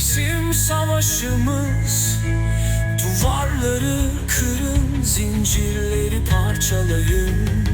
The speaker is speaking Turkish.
bizim savaşımız Duvarları kırın Zincirleri parçalayın.